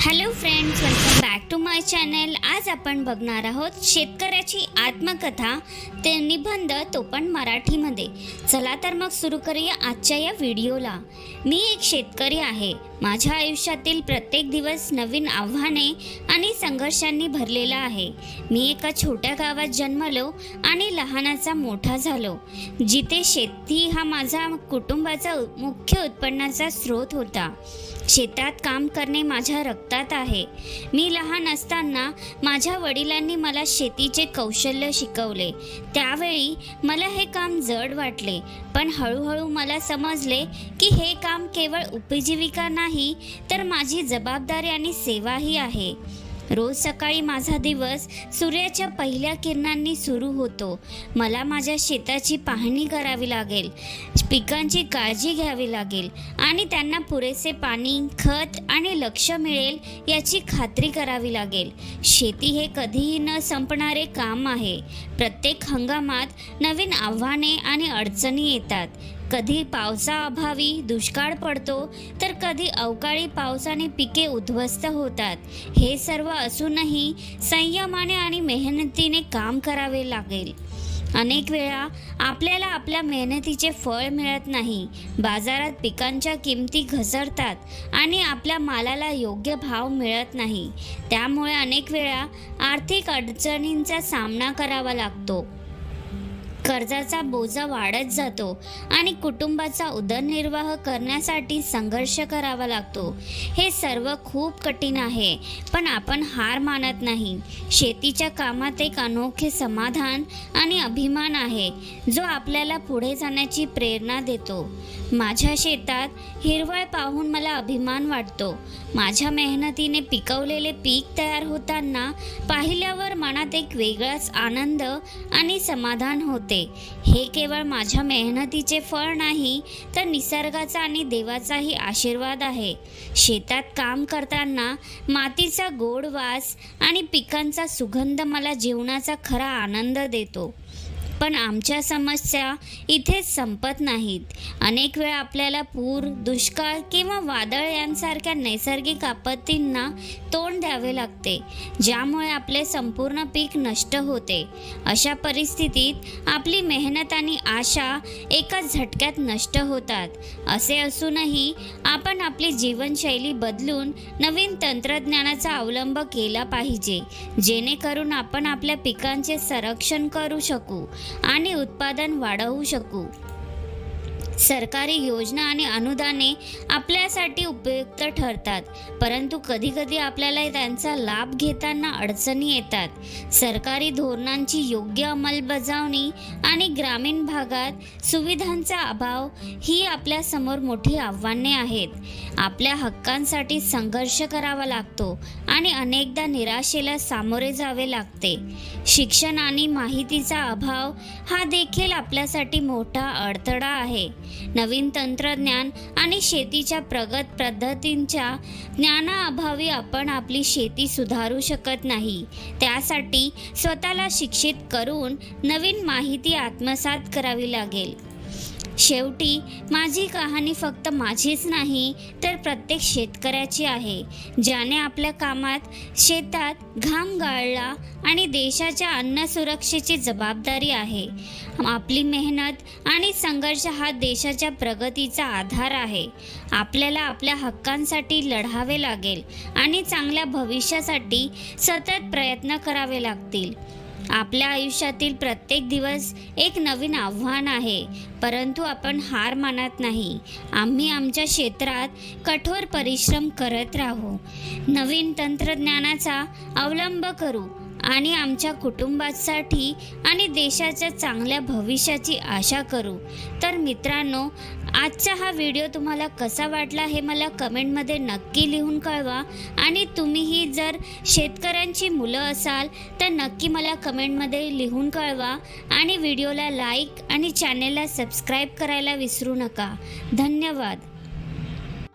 Hello friends welcome back to my channel आज आपण बघणार आहोत शेतकऱ्याची आत्मकथा ते निबंध तो पण मराठीमध्ये. चला तर मग सुरू करूया आजच्या या व्हिडिओला. मी एक शेतकरी आहे. माझ्या आयुष्यातील प्रत्येक दिवस नवीन आव्हाने आणि संघर्षांनी भरलेला आहे. मी एका छोट्या गावात जन्मलो आणि लहानाचा मोठा झालो. जिथे शेती हा माझा कुटुंबाचा मुख्य उत्पन्नाचा स्रोत होता. शेतात काम करणे माझ्या रक्तात आहे. मी लहान असताना माझ्या वडिलांनी मला शेतीचे कौशल्य शिकवले. त्यावेळी मला हे काम जड वाटले पण हळूहळू मला समजले की हे काम केवळ उपजीविका नाही तर माझी जबाबदारी आणि सेवाही आहे. रोज सकाळी माझा दिवस सूर्याच्या पहिल्या किरणांनी सुरू होतो. मला माझ्या शेताची पाहणी करावी लागेल पिकांची काळजी घ्यावी लागेल आणि त्यांना पुरेसे पाणी खत आणि लक्ष मिळेल याची खात्री करावी लागेल. शेती हे कधीही न संपणारे काम आहे. प्रत्येक हंगामात नवीन आव्हाने आणि अडचणी येतात. कधी पावसाअभावी दुष्काळ पडतो तर कधी अवकाळी पावसाने पिके उद्ध्वस्त होतात. हे सर्व असूनही संयमाने आणि मेहनतीने काम करावे लागेल. अनेक वेळा आपल्याला आपल्या मेहनतीचे फळ मिळत नाही. बाजारात पिकांच्या किमती घसरतात आणि आपल्या मालाला योग्य भाव मिळत नाही. त्यामुळे अनेक वेळा आर्थिक अडचणींचा सामना करावा लागतो. कर्जाचा बोजा वाढत जातो आणि कुटुंबाचा उदरनिर्वाह करण्यासाठी संघर्ष करावा लागतो. हे सर्व खूप कठीण आहे पण आपण हार मानत नाही. शेतीच्या कामात एक अनोखे समाधान आणि अभिमान आहे जो आपल्याला पुढे जाण्याची प्रेरणा देतो. माझ्या शेतात हिरवळ पाहून मला अभिमान वाटतो. माझ्या मेहनतीने पिकवलेले पीक तयार होताना पाहिल्यावर मनात एक वेगळाच आनंद आणि समाधान होतं हे केवळ माझ्या मेहनतीचे फळ नाही तर निसर्गाचा आणि देवाचाही आशीर्वाद आहे. शेतात काम करताना मातीचा गोड वास आणि पिकांचा सुगंध मला जीवनाचा खरा आनंद देतो. पण आमच्या समस्या इथेच संपत नाहीत. अनेक वेळा आपल्याला पूर दुष्काळ किंवा वादळ यांसारख्या नैसर्गिक आपत्तींना तोंड द्यावे लागते ज्यामुळे आपले संपूर्ण पीक नष्ट होते. अशा परिस्थितीत आपली मेहनत आणि आशा एकाच झटक्यात नष्ट होतात. असे असूनही आपण आपली जीवनशैली बदलून नवीन तंत्रज्ञानाचा अवलंब केला पाहिजे जेणेकरून आपण आपल्या पिकांचे संरक्षण करू शकू. आणि उत्पादन वाढवू शकू. सरकारी योजना आणि अनुदाने आपल्यासाठी उपयुक्त ठरतात. परंतु कधीकधी आपल्याला त्यांचा लाभ घेताना अडचणी येतात. सरकारी धोरणांची योग्य अंमलबजावणी आणि ग्रामीण भागात सुविधांचा अभाव ही आपल्यासमोर मोठी आव्हाने आहेत. आपल्या हक्कांसाठी संघर्ष करावा लागतो आणि अनेकदा निराशेला सामोरे जावे लागते. शिक्षण आणि माहितीचा अभाव हा देखील आपल्यासाठी मोठा अडथळा आहे. नवीन तंत्रज्ञान आणि शेतीच्या प्रगत पद्धतींच्या ज्ञानाअभावी आपण आपली शेती सुधारू शकत नाही. त्यासाठी स्वतःला शिक्षित करून नवीन माहिती आत्मसात करावी लागेल. शेवटी माझी कहाणी फक्त माझीच नाही तर प्रत्येक शेतकऱ्याची आहे ज्याने आपल्या कामात शेतात घाम गाळला आणि देशाच्या अन्न सुरक्षेची जबाबदारी आहे. आपली मेहनत आणि संघर्ष हा देशाच्या प्रगतीचा आधार आहे. आपल्याला आपल्या हक्कांसाठी लढावे लागेल आणि चांगल्या भविष्यासाठी सतत प्रयत्न करावे लागतील. आपल्या आयुष्यातील प्रत्येक दिवस एक नवीन आव्हान आहे परंतु आपण हार मानत नाही. आम्ही आमच्या क्षेत्रात कठोर परिश्रम करत राहू. नवीन तंत्रज्ञानाचा अवलंब करू. आणि आमच्या कुटुंबासाठी आणि देशाच्या चांगल्या भविष्याची आशा करू. तर मित्रांनो आजचा हा व्हिडिओ तुम्हाला कसा वाटला हे मला कमेंटमध्ये नक्की लिहून कळवा. आणि तुम्हीही जर शेतकऱ्यांची मुलं असाल तर नक्की मला कमेंटमध्ये लिहून कळवा. आणि व्हिडिओला लाईक आणि चॅनेलला सबस्क्राईब करायला विसरू नका. धन्यवाद.